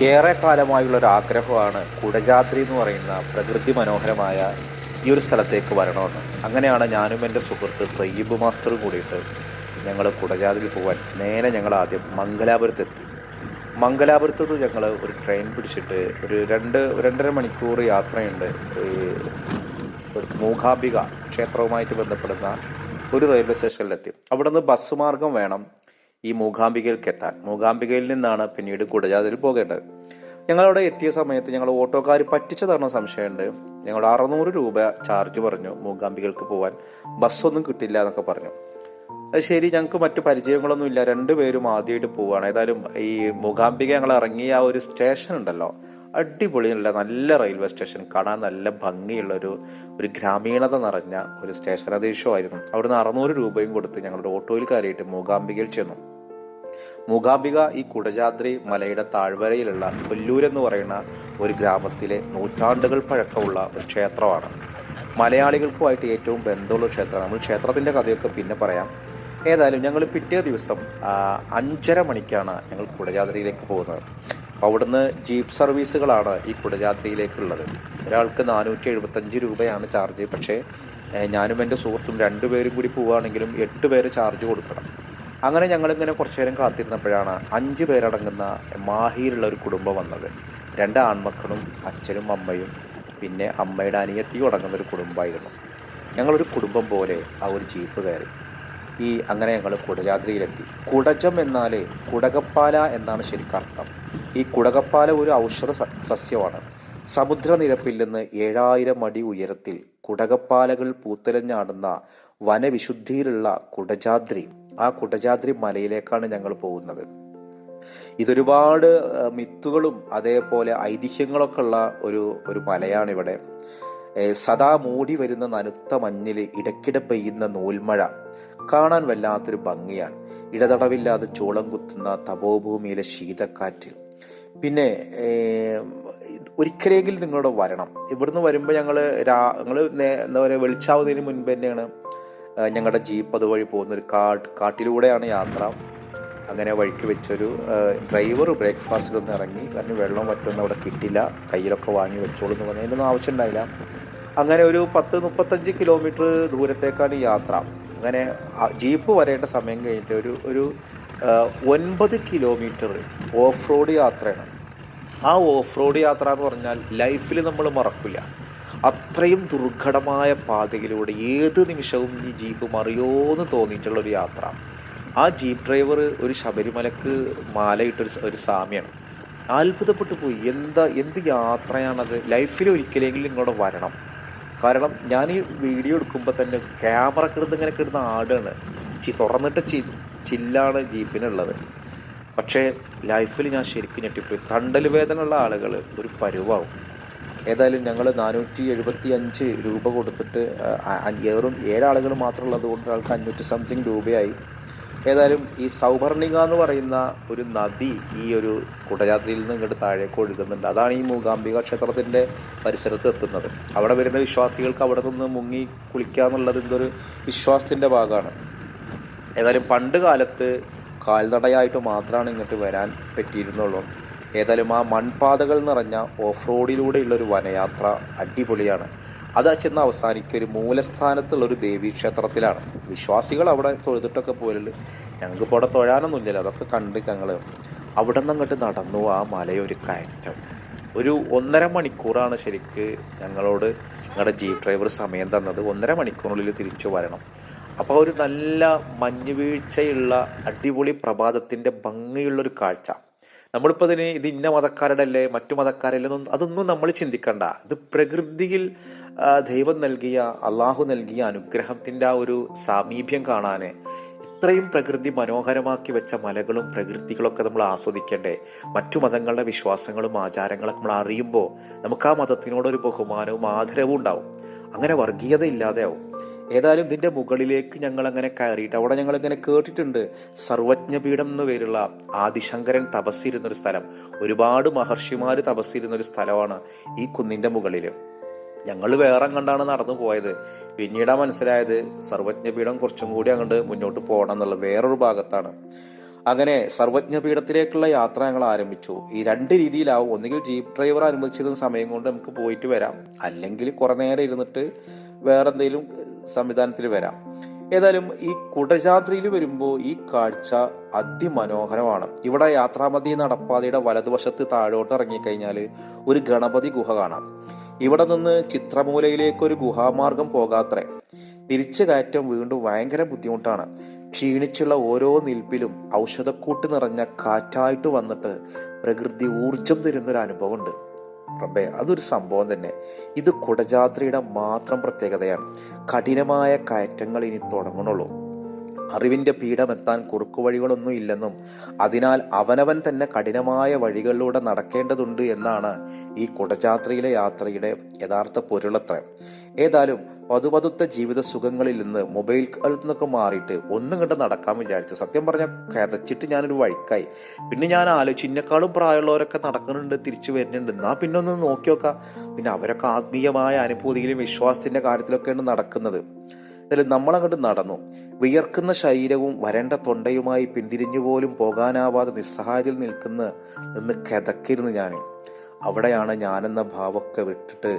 ഏറെ ആഗ്രഹമാണ് കുടജാദ്രി എന്ന് പറയുന്ന പ്രകൃതി മനോഹരമായ ഈ ഒരു സ്ഥലത്തേക്ക് വരണമെന്ന്. അങ്ങനെയാണ് ഞാനും എന്റെ സുഹൃത്ത് തയ്യബ് മാസ്റ്ററും കൂടിയിട്ട് ഞങ്ങൾ കുടജാദ്രി പോകാൻ നേരെ ഞങ്ങൾ ആദ്യം മംഗലാപുരത്തെത്തി. മംഗലാപുരത്ത് നിന്ന് ഞങ്ങൾ ഒരു ട്രെയിൻ പിടിച്ചിട്ട് ഒരു രണ്ട് രണ്ടര മണിക്കൂർ യാത്രയുണ്ട്. ഒരു മൂകാംബിക ക്ഷേത്രവുമായിട്ട് ബന്ധപ്പെടുന്ന ഒരു റെയിൽവേ സ്റ്റേഷനിലെത്തി അവിടുന്ന് ബസ് മാർഗം വേണം. ഈ മൂകാംബികയിലേക്ക് എത്താൻ മൂകാംബികയിൽ നിന്നാണ് പിന്നീട് കുടജാതിൽ പോകേണ്ടത്. ഞങ്ങളവിടെ എത്തിയ സമയത്ത് ഞങ്ങൾ ഓട്ടോക്കാർ പറ്റിച്ചതാണോ സംശയമുണ്ട്. ഞങ്ങൾ അറുന്നൂറ് രൂപ ചാർജ് പറഞ്ഞു മൂകാംബികൾക്ക് പോകാൻ ബസ്സൊന്നും കിട്ടില്ല എന്നൊക്കെ പറഞ്ഞു. അത് ശരി ഞങ്ങൾക്ക് മറ്റു പരിചയങ്ങളൊന്നും ഇല്ല. രണ്ടുപേരും ആദ്യമായിട്ട് പോവുകയാണ് ഏതായാലും ഈ മൂകാംബിക ഞങ്ങൾ ഇറങ്ങിയ ആ ഒരു സ്റ്റേഷൻ ഉണ്ടല്ലോ അടിപൊളിയുള്ള നല്ല റെയിൽവേ സ്റ്റേഷൻ. കാണാൻ നല്ല ഭംഗിയുള്ള ഒരു ഒരു ഗ്രാമീണത നിറഞ്ഞ ഒരു സ്റ്റേഷൻ അതീശമായിരുന്നു അവിടുന്ന് അറുന്നൂറ് രൂപയും കൊടുത്ത് ഞങ്ങളുടെ ഓട്ടോയിൽ കയറിയിട്ട് മൂകാംബികയിൽ ചെന്നു. മൂകാംബിക ഈ കുടജാദ്രി മലയുടെ താഴ്വരയിലുള്ള കൊല്ലൂർ എന്ന് പറയുന്ന ഒരു ഗ്രാമത്തിലെ നൂറ്റാണ്ടുകൾ പഴക്കമുള്ള ഒരു ക്ഷേത്രമാണ്. മലയാളികൾക്കുമായിട്ട് ഏറ്റവും ബന്ധമുള്ള ക്ഷേത്രം നമ്മൾ ക്ഷേത്രത്തിന്റെ കഥയൊക്കെ പിന്നെ പറയാം. ഏതായാലും ഞങ്ങൾ പിറ്റേ ദിവസം അഞ്ചര മണിക്കാണ് ഞങ്ങൾ കുടജാദ്രിയിലേക്ക് പോകുന്നത്. അവിടുന്ന് ജീപ്പ് സർവീസുകളാണ് ഈ കുടജാദ്രിയിലേക്കുള്ളത്. ഒരാൾക്ക് നാനൂറ്റി എഴുപത്തഞ്ച് രൂപയാണ് ചാർജ്. പക്ഷേ ഞാനും എന്റെ സുഹൃത്തും രണ്ടുപേരും കൂടി പോവുകയാണെങ്കിലും എട്ട് പേര് ചാർജ് കൊടുക്കണം. അങ്ങനെ ഞങ്ങളിങ്ങനെ കുറച്ചു നേരം കാത്തിരുന്നപ്പോഴാണ് അഞ്ച് പേരടങ്ങുന്ന മാഹിയിലുള്ള ഒരു കുടുംബം വന്നത്. രണ്ട് ആൺമക്കളും അച്ഛനും അമ്മയും പിന്നെ അമ്മയുടെ അനിയത്തിയും അടങ്ങുന്ന ഒരു കുടുംബമായിരുന്നു. ഞങ്ങളൊരു കുടുംബം പോലെ ആ ഒരു ജീപ്പ് കയറി. ഈ അങ്ങനെ ഞങ്ങൾ കുടജാദ്രിയിലെത്തി. കുടജം എന്നാൽ കുടകപ്പാല എന്നാണ് ശരിക്കും അർത്ഥം. ഈ കുടകപ്പാല ഒരു ഔഷധ സസ്യമാണ്. സമുദ്രനിരപ്പിൽ നിന്ന് ഏഴായിരം അടി ഉയരത്തിൽ കുടകപ്പാലകൾ പൂത്തലഞ്ഞാടുന്ന വനവിശുദ്ധിയിലുള്ള കുടജാദ്രി ആ കുടജാദ്രി മലയിലേക്കാണ് ഞങ്ങൾ പോകുന്നത്. ഇതൊരുപാട് മിത്തുകളും അതേപോലെ ഐതിഹ്യങ്ങളൊക്കെ ഉള്ള ഒരു ഒരു മലയാണ് ഇവിടെ സദാ മൂടി വരുന്ന നനുത്ത മഞ്ഞിൽ ഇടയ്ക്കിടെ പെയ്യുന്ന നൂൽമഴ കാണാൻ വല്ലാത്തൊരു ഭംഗിയാണ്. ഇടതടവില്ലാതെ ചൂളം കുത്തുന്ന തപോഭൂമിയിലെ ശീതക്കാറ്റ്. പിന്നെ ഒരിക്കലെങ്കിലും നിങ്ങളുടെ വരണം. ഇവിടുന്ന് വരുമ്പോൾ ഞങ്ങൾ രാ ഞങ്ങൾ എന്താ പറയുക വെളിച്ചാവുന്നതിന് മുൻപ് തന്നെയാണ് ഞങ്ങളുടെ ജീപ്പ് അതുവഴി പോകുന്ന ഒരു കാട്ട് കാട്ടിലൂടെയാണ് യാത്ര. അങ്ങനെ വഴിക്ക് വെച്ചൊരു ഡ്രൈവർ ബ്രേക്ക്ഫാസ്റ്റിൽ ഒന്ന് ഇറങ്ങി കാരണം വെള്ളം മറ്റൊന്നും അവിടെ കിട്ടില്ല കയ്യിലൊക്കെ വാങ്ങി വെച്ചോളൂ എന്ന് പറഞ്ഞാൽ അതിനൊന്നും ആവശ്യമുണ്ടായില്ല. അങ്ങനെ ഒരു പത്ത് മുപ്പത്തഞ്ച് കിലോമീറ്റർ ദൂരത്തേക്കാണ് യാത്ര. അങ്ങനെ ജീപ്പ് വരേണ്ട സമയം കഴിഞ്ഞിട്ട് ഒരു ഒരു ഒൻപത് കിലോമീറ്റർ ഓഫ് റോഡ് യാത്രയാണ്. ആ ഓഫ് റോഡ് യാത്ര എന്ന് പറഞ്ഞാൽ ലൈഫിൽ നമ്മൾ മറക്കില്ല. അത്രയും ദുർഘടമായ പാതയിലൂടെ ഏത് നിമിഷവും ഈ ജീപ്പ് തോന്നിയിട്ടുള്ള ഒരു യാത്ര. ആ ജീപ്പ് ഡ്രൈവർ ഒരു ശബരിമലക്ക് മാലയിട്ടൊരു ഒരു സാമ്യാണ്. അത്ഭുതപ്പെട്ടു പോയി. എന്താ എന്ത് യാത്രയാണത്? ലൈഫിൽ ഒരിക്കലെങ്കിലും ഇങ്ങോട്ട് വരണം. കാരണം ഞാൻ ഈ വീഡിയോ എടുക്കുമ്പോൾ തന്നെ ക്യാമറ കിടന്ന് ഇങ്ങനെ കിടന്ന് ആടാണ്. ചി തുറന്നിട്ട് ചി ചില്ലാണ് ജീപ്പിനുള്ളത്. പക്ഷേ ലൈഫിൽ ഞാൻ ശരിക്കും ഞെട്ടിപ്പോയി. തണ്ടൽ ഉള്ള ആളുകൾ ഒരു പരുവാവും. ഏതായാലും ഞങ്ങൾ നാനൂറ്റി എഴുപത്തി അഞ്ച് രൂപ കൊടുത്തിട്ട് ഏറും ഏഴാളുകൾ മാത്രമുള്ളത് കൊണ്ട് ഒരാൾക്ക് അഞ്ഞൂറ്റി സംതിങ് രൂപയായി. ഏതായാലും ഈ സൗഭർണിക എന്ന് പറയുന്ന ഒരു നദി ഈ ഒരു കുടയാത്രയിൽ നിന്ന് ഇങ്ങോട്ട് താഴേക്ക് ഒഴുകുന്നുണ്ട്. അതാണ് ഈ മൂകാംബിക ക്ഷേത്രത്തിന്റെ പരിസരത്ത് എത്തുന്നത്. അവിടെ വരുന്ന വിശ്വാസികൾക്ക് അവിടെ നിന്ന് മുങ്ങി കുളിക്കുക എന്നുള്ളത് എന്തൊരു വിശ്വാസത്തിന്റെ ഭാഗമാണ്. ഏതായാലും പണ്ട് കാലത്ത് കാൽനടയായിട്ട് മാത്രമാണ് ഇങ്ങോട്ട് വരാൻ പറ്റിയിരുന്നുള്ളൂ. ഏതായാലും ആ മൺപാതകൾ നിറഞ്ഞ ഓഫ് റോഡിലൂടെയുള്ള ഒരു വനയാത്ര അടിപൊളിയാണ്. അത് ചെന്ന് അവസാനിക്കുക ഒരു മൂലസ്ഥാനത്തുള്ള ഒരു ദേവീക്ഷേത്രത്തിലാണ്. വിശ്വാസികൾ അവിടെ തൊഴുതിട്ടൊക്കെ പോലുണ്ട് ഞങ്ങൾക്ക് ഇപ്പോൾ അവിടെ തൊഴാനൊന്നുമില്ലല്ലോ. അതൊക്കെ കണ്ട് ഞങ്ങൾ അവിടെ നിന്ന് അങ്ങോട്ട് നടന്നു ആ മലയൊരു കയറ്റം. ഒരു ഒന്നര മണിക്കൂറാണ് ശരിക്ക് ഞങ്ങളോട് ഞങ്ങളുടെ ജീപ്പ് ഡ്രൈവർ സമയം തന്നത്. ഒന്നര മണിക്കൂറിനുള്ളിൽ തിരിച്ചു വരണം. അപ്പോൾ ഒരു നല്ല മഞ്ഞ് വീഴ്ചയുള്ള അടിപൊളി പ്രഭാതത്തിന്റെ ഭംഗിയുള്ള ഒരു കാഴ്ച. നമ്മളിപ്പോൾ അതിന് ഇത് ഇന്ന മതക്കാരുടെ അല്ലേ മറ്റു മതക്കാരല്ലേ അതൊന്നും നമ്മൾ ചിന്തിക്കണ്ട. ഇത് പ്രകൃതിയിൽ ദൈവം നൽകിയ അള്ളാഹു നൽകിയ അനുഗ്രഹത്തിന്റെ ആ ഒരു സാമീപ്യം കാണാൻ ഇത്രയും പ്രകൃതി മനോഹരമാക്കി വെച്ച മലകളും പ്രകൃതികളൊക്കെ നമ്മൾ ആസ്വദിക്കണ്ടേ? മറ്റു മതങ്ങളുടെ വിശ്വാസങ്ങളും ആചാരങ്ങളൊക്കെ നമ്മൾ അറിയുമ്പോൾ നമുക്ക് ആ മതത്തിനോടൊരു ബഹുമാനവും ആദരവും ഉണ്ടാവും. അങ്ങനെ വർഗീയത ഇല്ലാതെയാവും ഏതായാലും ഇതിന്റെ മുകളിലേക്ക് ഞങ്ങൾ അങ്ങനെ കയറിയിട്ട് അവിടെ ഞങ്ങൾ ഇങ്ങനെ കേട്ടിട്ടുണ്ട്. സർവജ്ഞപീഠം എന്ന പേരുള്ള ആദിശങ്കരൻ തപസ്സിരുന്ന ഒരു സ്ഥലം. ഒരുപാട് മഹർഷിമാര് തപസ്സിരുന്ന ഒരു സ്ഥലമാണ് ഈ കുന്നിന്റെ മുകളിൽ ഞങ്ങൾ വേറെ കണ്ടാണ് നടന്നു പോയത്. പിന്നീടാ മനസ്സിലായത് സർവജ്ഞപീഠം കുറച്ചും കൂടി അങ്ങോട്ട് മുന്നോട്ട് പോകണം എന്നുള്ള വേറൊരു ഭാഗത്താണ്. അങ്ങനെ സർവജ്ഞപീഠത്തിലേക്കുള്ള യാത്ര ഞങ്ങൾ ആരംഭിച്ചു. ഈ രണ്ട് രീതിയിലാവും. ഒന്നുകിൽ ജീപ്പ് ഡ്രൈവർ അനുവദിച്ചിരുന്ന സമയം കൊണ്ട് നമുക്ക് പോയിട്ട് വരാം. അല്ലെങ്കിൽ കുറെ നേരം ഇരുന്നിട്ട് വേറെ എന്തെങ്കിലും സംവിധാനത്തിൽ വരാം. ഏതായാലും ഈ കുടജാദ്രിയിൽ വരുമ്പോൾ ഈ കാഴ്ച അതിമനോഹരമാണ്. ഇവിടെ യാത്രാമതി നടപ്പാതയുടെ വലതുവശത്ത് താഴോട്ട് ഇറങ്ങിക്കഴിഞ്ഞാൽ ഒരു ഗണപതി ഗുഹ കാണാം. ഇവിടെ നിന്ന് ചിത്രമൂലയിലേക്ക് ഒരു ഗുഹാമാർഗം പോകാത്രേ. തിരിച്ചു കയറ്റം വീണ്ടും ഭയങ്കര ബുദ്ധിമുട്ടാണ്. ക്ഷീണിച്ചുള്ള ഓരോ നിൽപ്പിലും ഔഷധക്കൂട്ട് നിറഞ്ഞ കാറ്റായിട്ട് വന്നിട്ട് പ്രകൃതി ഊർജം തരുന്നൊരു അനുഭവമുണ്ട് റബ്ബേ അതൊരു സംഭവം തന്നെ. ഇത് കുടജാത്രയുടെ മാത്രം പ്രത്യേകതയാണ്. കഠിനമായ കയറ്റങ്ങൾ ഇനി തുടങ്ങണുള്ളൂ. അറിവിന്റെ പീഠമെത്താൻ കുറുക്കുവഴികളൊന്നും ഇല്ലെന്നും അതിനാൽ അവനവൻ തന്നെ കഠിനമായ വഴികളിലൂടെ നടക്കേണ്ടതുണ്ട് എന്നാണ് ഈ കുടജാത്രയിലെ യാത്രയുടെ യഥാർത്ഥ പൊരുളത്ര ഏതായാലും പതുപതുത്ത ജീവിത സുഖങ്ങളിൽ നിന്ന് മൊബൈൽ കാലത്ത് നിന്നൊക്കെ മാറിയിട്ട് ഒന്നും കണ്ട് നടക്കാൻ വിചാരിച്ചു. സത്യം പറഞ്ഞാൽ കതച്ചിട്ട് ഞാനൊരു വഴിക്കായി. പിന്നെ ഞാൻ ആലോചിച്ചു ഇന്നെക്കാളും പ്രായമുള്ളവരൊക്കെ നടക്കുന്നുണ്ട് തിരിച്ചു വരുന്നുണ്ട്. എന്നാ പിന്നെ ഒന്ന് നോക്കി നോക്കാം. പിന്നെ അവരൊക്കെ ആത്മീയമായ അനുഭൂതിയിലും വിശ്വാസത്തിന്റെ കാര്യത്തിലൊക്കെയാണ് നടക്കുന്നത്. അതിൽ നമ്മളങ്ങോട്ട് നടന്നു. വിയർക്കുന്ന ശരീരവും വരണ്ട തൊണ്ടയുമായി പിന്തിരിഞ്ഞു പോലും പോകാനാവാതെ നിസ്സഹായത്തിൽ നിൽക്കുന്ന നിന്ന് കിതക്കിരുന്നു ഞാൻ അവിടെയാണ് ഞാനെന്ന ഭാവമൊക്കെ വിട്ടിട്ട്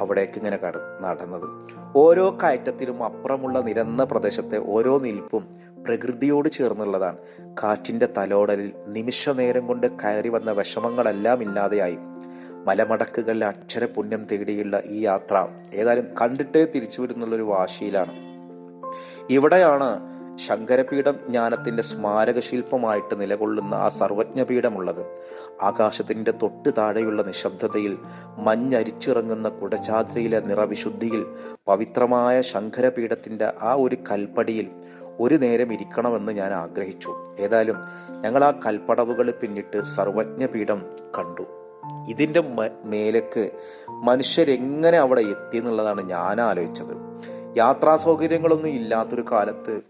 അവിടേക്ക് ഇങ്ങനെ നടന്നത്. ഓരോ കയറ്റത്തിലും അപ്പുറമുള്ള നിരന്ന പ്രദേശത്തെ ഓരോ നിൽപ്പും പ്രകൃതിയോട് ചേർന്നുള്ളതാണ്. കാറ്റിന്റെ തലോടലിൽ നിമിഷ നേരം കൊണ്ട് കയറി വന്ന വിഷമങ്ങളെല്ലാം ഇല്ലാതെയായി. മലമടക്കുകളിലെ അക്ഷര പുണ്യം തേടിയുള്ള ഈ യാത്ര ഏതായാലും കണ്ടിട്ടേ തിരിച്ചു വരുന്നുള്ളൊരു വാശിയിലാണ്. ഇവിടെയാണ് ശങ്കരപീഠം ജ്ഞാനത്തിന്റെ സ്മാരക ശില്പമായിട്ട് നിലകൊള്ളുന്ന ആ സർവജ്ഞപീഠമുള്ളത്. ആകാശത്തിന്റെ തൊട്ട് താഴെയുള്ള നിശബ്ദതയിൽ മഞ്ഞരിച്ചിറങ്ങുന്ന കുടജാദ്രിയിലെ നിറവിശുദ്ധിയിൽ പവിത്രമായ ശങ്കരപീഠത്തിന്റെ ആ ഒരു കൽപ്പടിയിൽ ഒരു നേരം ഇരിക്കണമെന്ന് ഞാൻ ആഗ്രഹിച്ചു. ഏതായാലും ഞങ്ങൾ ആ കൽപ്പടവുകൾ പിന്നിട്ട് സർവജ്ഞപീഠം കണ്ടു. ഇതിന്റെ മേലേക്ക് മനുഷ്യരെങ്ങനെ അവിടെ എത്തി എന്നുള്ളതാണ് ഞാൻ ആലോചിച്ചത് യാത്രാ സൗകര്യങ്ങളൊന്നും ഇല്ലാത്തൊരു കാലത്ത്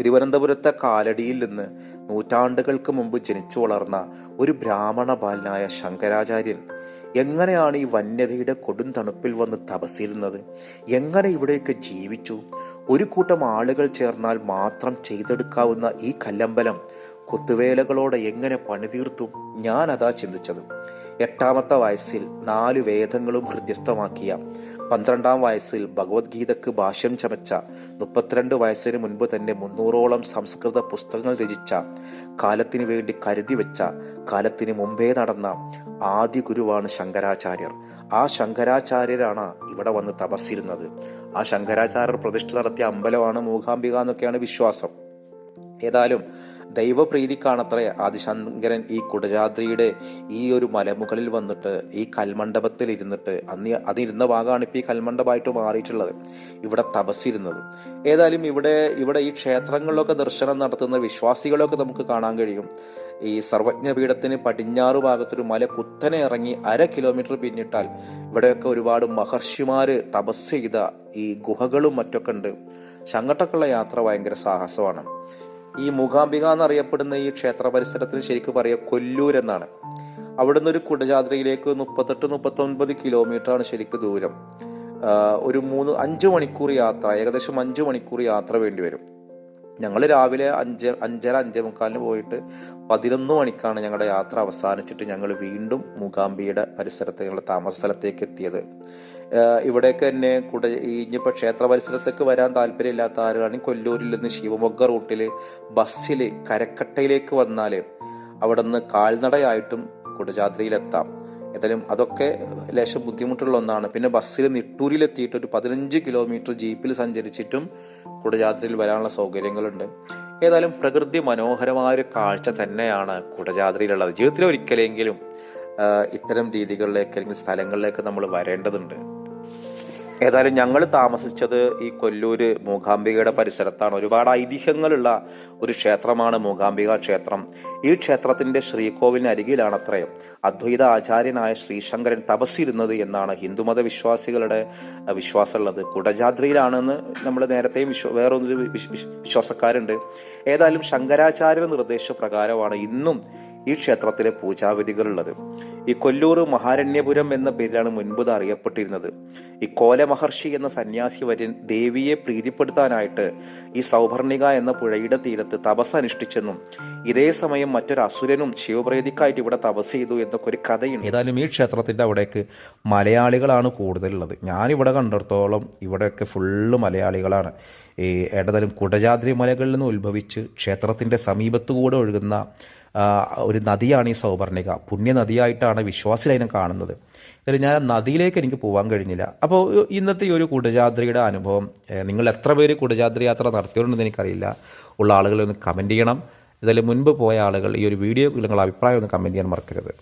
തിരുവനന്തപുരത്തെ കാലടിയിൽ നിന്ന് നൂറ്റാണ്ടുകൾക്ക് മുമ്പ് ജനിച്ചു വളർന്ന ഒരു ബ്രാഹ്മണ ബാലനായ ശങ്കരാചാര്യൻ എങ്ങനെയാണ് ഈ വന്യതയുടെ കൊടും തണുപ്പിൽ വന്ന് തപസ്സിരുന്നത്? എങ്ങനെ ഇവിടെയൊക്കെ ജീവിച്ചു? ഒരു കൂട്ടം ആളുകൾ ചേർന്നാൽ മാത്രം ചെയ്തെടുക്കാവുന്ന ഈ കല്ലമ്പലം കുത്തുവേലകളോടെ എങ്ങനെ പണിതീർത്തു? ഞാൻ അതാ ചിന്തിച്ചത്. എട്ടാമത്തെ വയസ്സിൽ നാല് വേദങ്ങളും ഹൃദ്യസ്ഥമാക്കിയ പന്ത്രണ്ടാം വയസ്സിൽ ഭഗവത്ഗീതക്ക് ഭാഷ്യം ചമച്ച മുപ്പത്തിരണ്ട് വയസ്സിന് മുൻപ് തന്നെ മുന്നൂറോളം സംസ്കൃത പുസ്തകങ്ങൾ രചിച്ച കാലത്തിനു വേണ്ടി കരുതി വെച്ച കാലത്തിന് മുമ്പേ നടന്ന ആദ്യ ഗുരുവാണ് ശങ്കരാചാര്യർ. ആ ശങ്കരാചാര്യരാണ് ഇവിടെ വന്ന് തപസ്സിരുന്നത്. ആ ശങ്കരാചാര്യർ പ്രതിഷ്ഠ നടത്തിയ അമ്പലമാണ് മൂകാംബിക എന്നൊക്കെയാണ് വിശ്വാസം. ഏതായാലും ദൈവപ്രീതിക്കാണത്രേ ആദിശങ്കരൻ ഈ കുടജാദ്രിയുടെ ഈ ഒരു മലമുകളിൽ വന്നിട്ട് ഈ കൽമണ്ഡപത്തിൽ ഇരുന്നിട്ട് അന്ന് അതിരുന്ന ഭാഗമാണ് ഇപ്പോൾ ഈ കൽമണ്ഡപമായിട്ട് മാറിയിട്ടുള്ളത് ഇവിടെ തപസ്സിരുന്നത്. ഏതായാലും ഇവിടെ ഇവിടെ ഈ ക്ഷേത്രങ്ങളിലൊക്കെ ദർശനം നടത്തുന്ന വിശ്വാസികളൊക്കെ നമുക്ക് കാണാൻ കഴിയും. ഈ സർവജ്ഞപീഠത്തിന് പടിഞ്ഞാറ് ഭാഗത്തൊരു മല കുത്തനെ ഇറങ്ങി അര കിലോമീറ്റർ പിന്നിട്ടാൽ ഇവിടെയൊക്കെ ഒരുപാട് മഹർഷിമാര് തപസ് ചെയ്ത ഈ ഗുഹകളും മറ്റൊക്കെ ഉണ്ട്. ചങ്ങട്ടക്കുള്ള യാത്ര ഭയങ്കര സാഹസമാണ്. ഈ മൂകാംബിക എന്നറിയപ്പെടുന്ന ഈ ക്ഷേത്ര പരിസരത്തിന് ശരിക്കും പറയുക കൊല്ലൂർ എന്നാണ്. അവിടുന്ന് ഒരു കുടജാദ്രയിലേക്ക് മുപ്പത്തെട്ട് കിലോമീറ്റർ ആണ് ശരിക്കും ദൂരം. ഒരു മൂന്ന് അഞ്ച് മണിക്കൂർ യാത്ര ഏകദേശം അഞ്ച് മണിക്കൂർ യാത്ര വേണ്ടി വരും. ഞങ്ങൾ രാവിലെ അഞ്ച് അഞ്ചര അഞ്ചേ മുക്കാലിന് പോയിട്ട് പതിനൊന്ന് മണിക്കാണ് ഞങ്ങളുടെ യാത്ര അവസാനിച്ചിട്ട് ഞങ്ങൾ വീണ്ടും മൂകാംബിയുടെ പരിസരത്ത് ഞങ്ങളുടെ താമസ സ്ഥലത്തേക്ക് എത്തിയത്. ഇവിടേക്ക് തന്നെ കുട ഇനിയിപ്പോൾ ക്ഷേത്ര പരിസരത്തേക്ക് വരാൻ താല്പര്യമില്ലാത്ത ആരാണെങ്കിൽ കൊല്ലൂരിൽ നിന്ന് ശിവമൊഗ്ഗ റൂട്ടിൽ ബസ്സിൽ കരക്കട്ടയിലേക്ക് വന്നാൽ അവിടെ നിന്ന് കാൽനടയായിട്ടും കുടജാദ്രിയിലെത്താം. ഏതായാലും അതൊക്കെ ലേശം ബുദ്ധിമുട്ടുള്ള ഒന്നാണ്. പിന്നെ ബസ്സിൽ നിട്ടൂരിലെത്തിയിട്ട് ഒരു പതിനഞ്ച് കിലോമീറ്റർ ജീപ്പിൽ സഞ്ചരിച്ചിട്ടും കുടജാദ്രിയിൽ വരാനുള്ള സൗകര്യങ്ങളുണ്ട്. ഏതായാലും പ്രകൃതി മനോഹരമായ ഒരു കാഴ്ച തന്നെയാണ് കുടജാദ്രിയിലുള്ളത്. ജീവിതത്തിൽ ഒരിക്കലെങ്കിലും ഇത്തരം രീതികളിലേക്ക് അല്ലെങ്കിൽ സ്ഥലങ്ങളിലേക്ക് നമ്മൾ വരേണ്ടതുണ്ട്. ഏതായാലും ഞങ്ങൾ താമസിച്ചത് ഈ കൊല്ലൂര് മൂകാംബികയുടെ പരിസരത്താണ്. ഒരുപാട് ഐതിഹ്യങ്ങളുള്ള ഒരു ക്ഷേത്രമാണ് മൂകാംബിക ക്ഷേത്രം. ഈ ക്ഷേത്രത്തിന്റെ ശ്രീകോവിലിന് അരികിലാണ് അത്രയും. അദ്വൈത ആചാര്യനായ ശ്രീശങ്കരൻ തപസ്സിരുന്നത് എന്നാണ് ഹിന്ദുമത വിശ്വാസികളുടെ വിശ്വാസമുള്ളത്. കുടജാദ്രിയിലാണെന്ന് നമ്മൾ നേരത്തെയും വിശ്വ വേറൊരു വിശ്- വിശ്- വിശ്വാസക്കാരുണ്ട്. ഏതായാലും ശങ്കരാചാര്യ നിർദ്ദേശപ്രകാരമാണ് ഇന്നും ഈ ക്ഷേത്രത്തിലെ പൂജാവിധികളുള്ളത്. ഈ കൊല്ലൂർ മഹാരണ്യപുരം എന്ന പേരിലാണ് മുൻപ് അറിയപ്പെട്ടിരുന്നത്. ഈ കോലമഹർഷി എന്ന സന്യാസി വര്യൻ ദേവിയെ പ്രീതിപ്പെടുത്താനായിട്ട് ഈ സൗഭർണിക എന്ന പുഴയുടെ തീരത്ത് തപസ് അനുഷ്ഠിച്ചെന്നും ഇതേ സമയം മറ്റൊരു അസുരനും ശിവപ്രീതിക്കായിട്ട് ഇവിടെ തപസ് ചെയ്തു എന്നൊക്കെ ഒരു കഥയുണ്ട്. ഏതായാലും ഈ ക്ഷേത്രത്തിന്റെ അവിടേക്ക് മലയാളികളാണ് കൂടുതലുള്ളത്. ഞാനിവിടെ കണ്ടിടത്തോളം ഇവിടെയൊക്കെ ഫുള്ള് മലയാളികളാണ്. ഈ ഏതായാലും കുടജാദ്രി മലകളിൽ നിന്ന് ഉത്ഭവിച്ച് ക്ഷേത്രത്തിന്റെ സമീപത്തു കൂടെ ഒഴുകുന്ന ഒരു നദിയാണ് ഈ സൗവർണിക പുണ്യനദിയായിട്ടാണ് വിശ്വാസികൾ അതിനെ കാണുന്നത്. എന്നാലും ഞാൻ നദിയിലേക്ക് എനിക്ക് പോകാൻ കഴിഞ്ഞില്ല. അപ്പോൾ ഇന്നത്തെ ഈ ഒരു കുടജാദ്രിയുടെ അനുഭവം നിങ്ങൾ എത്ര പേര് കുടജാദ്രി യാത്ര നടത്തിയിട്ടുണ്ടെന്ന് എനിക്കറിയില്ല. ഉള്ള ആളുകളെ ഒന്ന് കമന്റ് ചെയ്യണം. ഇതിൽ മുൻപ് പോയ ആളുകൾ ഈ ഒരു വീഡിയോ നിങ്ങളുടെ അഭിപ്രായം ഒന്ന് കമന്റ് ചെയ്യാൻ മറക്കരുത്.